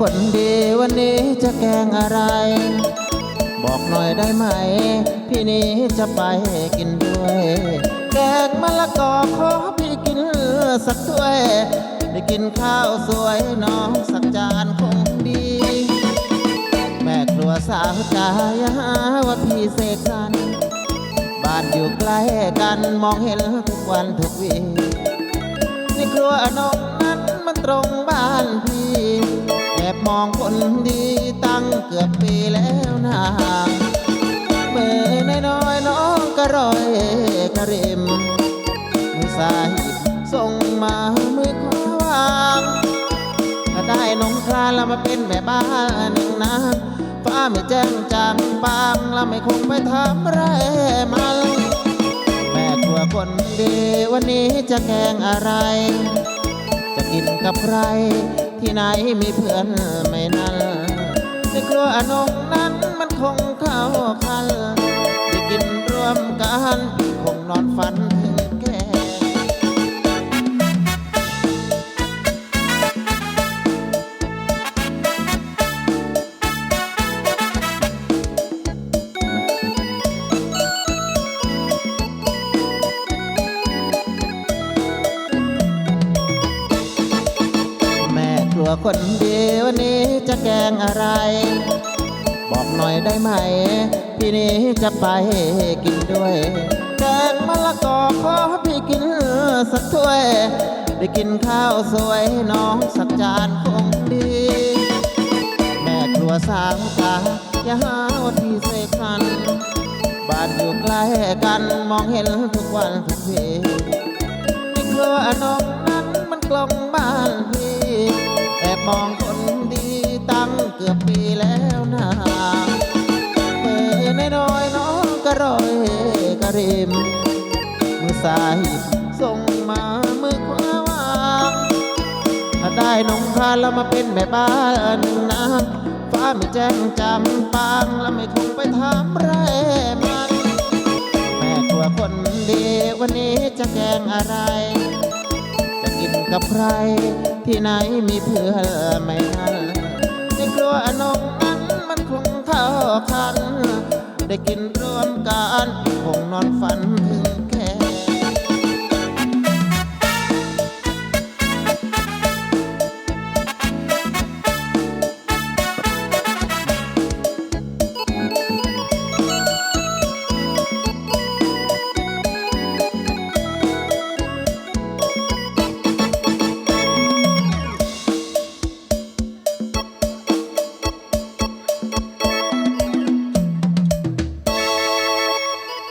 คนดีวันนี้จะแกงอะไร บอกหน่อยได้ไหม พี่นี้จะไปกินด้วย แกงมะละกอขอพี่กินสักถ้วย ได้กินข้าวสวยน้องสักจานคงดี แม่ครัวสาวจ๋าอย่าหาว่าพี่เสกสรรบ้านอยู่ใกล้กันมองเห็นทุกวันทุกวีในครัวน้องนั้นมันตรงบ้านพี่ มองคนดีตั้งเกือบปีแล้วนะเมื่อน้อยน้องก็รอยกระริมมือซ้ายส่งมามือขวาวางถ้าได้นงครานแล้วมาเป็นแม่บ้านหนึ่งนะฟ้าไม่แจ้งจางปางแล้วไม่คงไปทำไรมันแม่ครัวคนดีวันนี้จะแกงอะไร จะกินกับใคร ที่ไหนมีเพื่อนไม่นั่นในครัวอนงนั้นมันคงเข้าคันได้กินร่วมกันคงนอนฝัน รัวคนดีวันนี้จะแกงอะไร บอกหน่อยได้ไหม พี่นี้จะไปกินด้วย แกงมะละกอขอพี่กินสักถ้วย ได้กินข้าวสวยน้องสักจานคงดี แม่ครัวสาวตาอย่าหาว่าพี่เสกสรรบ้านอยู่ใกล้กันมองเห็นทุกวันทุกทีในครัวน้อง มองคนดีตั้งเกือบปีแล้วนะเมื่อน้อยน้องก็รอยกระริมมือซ้ายส่งมามือขวาวางถ้าได้นงครานแล้วมาเป็นแม่บ้านหนึ่งนะฟ้าไม่แจ้งจำปางแล้วไม่คงไปทำไรมัน แม่ครัวคนดีวันนี้จะแกงอะไร จะกินกับใคร ที่ไหนมีเพื่อนไม่ทันในครัวอนงนั้นมันคงเท่าคัน ได้กินร่วมกันคงนอนฝันเ